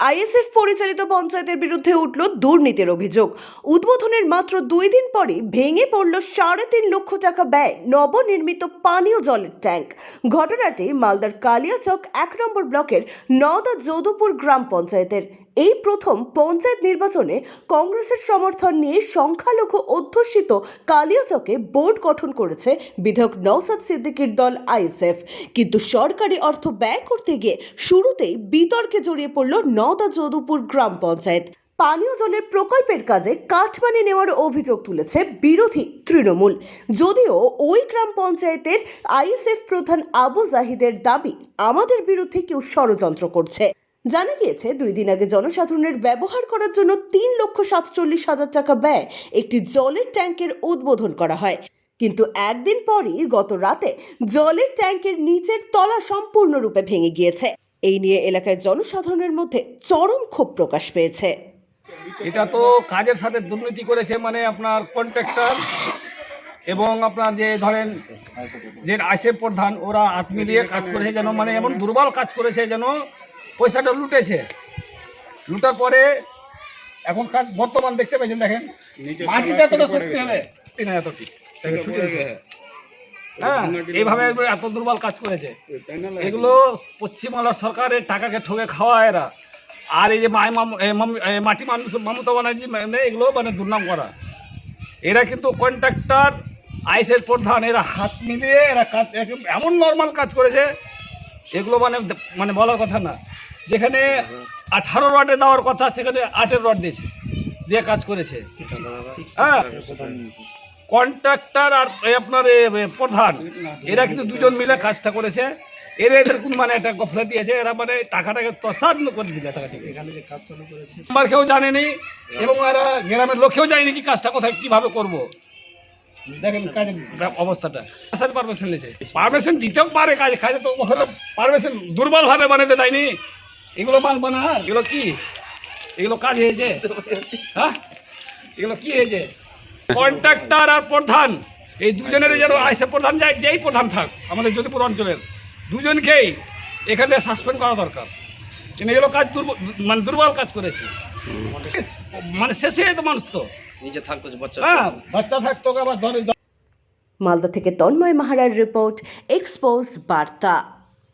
ISF পরিচালিত পঞ্চায়েতের বিরুদ্ধে উঠল দুর্নীতির অভিযোগ। উদ্বোধনের মাত্র দুই দিন পরই ভেঙে পড়ল সাড়ে তিন লক্ষ টাকা ব্যয় নবনির্মিত পানীয় জলের ট্যাঙ্ক। ঘটনাটি মালদার কালিয়াচক এক নম্বর ব্লকের নওদা যৌদপুর গ্রাম পঞ্চায়েতের। এই প্রথম পঞ্চায়েত নির্বাচনে কংগ্রেসের সমর্থন নিয়ে সংখ্যালঘু অধ্যুষিত কালিয়াচকে বোর্ড গঠন করেছে বিধায়ক নওসাদ সিদ্দিকীর দল আইএসএফ। কিন্তু সরকারি অর্থ ব্যয় করতে গিয়ে শুরুতেই বিতর্কে জড়িয়ে পড়ল নওদা যদুপুর গ্রাম পঞ্চায়েত। পানীয় জলের প্রকল্পের কাজে কাঠমানি নেওয়ার অভিযোগ তুলেছে বিরোধী তৃণমূল। যদিও ওই গ্রাম পঞ্চায়েতের আইএসএফ প্রধান আবু জাহিদের দাবি আমাদের বিরুদ্ধে কেউ ষড়যন্ত্র করছে। জানা গিয়েছে, দুই দিন আগে জনসাধারণের ব্যবহার করার জন্য তিন লক্ষ সাতচল্লিশ হাজার টাকা ব্যয় একটি জলের ট্যাঙ্কের উদ্বোধন করা হয়। কিন্তু একদিন পরই গত রাতে জলের ট্যাঙ্কের নিচের তলা সম্পূর্ণরূপে ভেঙে গিয়েছে। এই নিয়ে এলাকায় জনসাধারণের মধ্যে চরম ক্ষোভ প্রকাশ পেয়েছে। এটা তো কাজের সাথে দুর্নীতি করেছে মানে আপনার কন্ট্রাক্টর এবং আপনার যে ধরেন যে আইসে প্রধান, ওরা হাত মিলিয়ে কাজ করেছে যেন মানে এমন দুর্বল কাজ করেছে যেন পয়সাটা লুটেছে। লুটার পরে এখন কাজ বর্তমান দেখতে পেয়েছেন, দেখেন। মাটিতে এতটা শক্তি হবে? তিন এত ঠিক দেখেন, ছুটে গেছে। হ্যাঁ এইভাবে এত দুর্বল কাজ করেছে। এগুলো পশ্চিমবাংলা সরকারের টাকাকে ঠকে খাওয়া এরা। আর এই যে মাটি মানুষ মমতা ব্যানার্জি মানে এগুলো মানে দুর্নাম করা। এরা কিন্তু কন্ট্রাক্টর আইসের প্রধান এরা হাত মিলিয়ে এরা কাজ এমন নর্মাল কাজ করেছে এগুলো মানে মানে বলার কথা না। যেখানে আঠারো রডে দেওয়ার কথা সেখানে আটের রড দিয়েছে দিয়ে কাজ করেছে। হ্যাঁ। কন্ট্রাক্টর আর আপনার প্রধান। এরা কিন্তু দুজন মিলে কাজটা করেছে। এরা এদের কোন মানে একটা গফলা দিয়েছে এরা মানে টাকাটাকে তসাদ করে দিলে টাকা থেকে এখানে যে কাজ চালু করেছে। আমার কেউ জানেনি এবং এরা গ্রামের লোকেও জানেনি কি কাজটা কোথায় কীভাবে করব। দেখেন কাজের অবস্থাটা। আসার পারমিশন নিয়েছে। পারমিশন দিতেও পারে কাজে কাজে তো হয়তো পারমিশন দুর্বলভাবে বানাতে দেয়নি। এগুলো মাল বানা এগুলো কি? এগুলো কাজ হয়েছে? হ্যাঁ? এগুলো কি হয়েছে? কন্ট্রাক্টর আর প্রধান। এই দুজনের যেন আইসে প্রধান যায় যেই প্রধান থাক আমাদের যদিপুর অঞ্চলের। দুজনকেই এখানে সাসপেন্ড করা দরকার। এগুলো কাজ দুর্বল মানে দুর্বল কাজ করেছে। মানে শেষে তো মানুষ তো। নিজে থাকতো বাচ্চা হ্যাঁ বাচ্চা থাকতো আবার ধরে মালদা থেকে তন্ময় মাহারার রিপোর্ট এক্সপোজ বার্তা।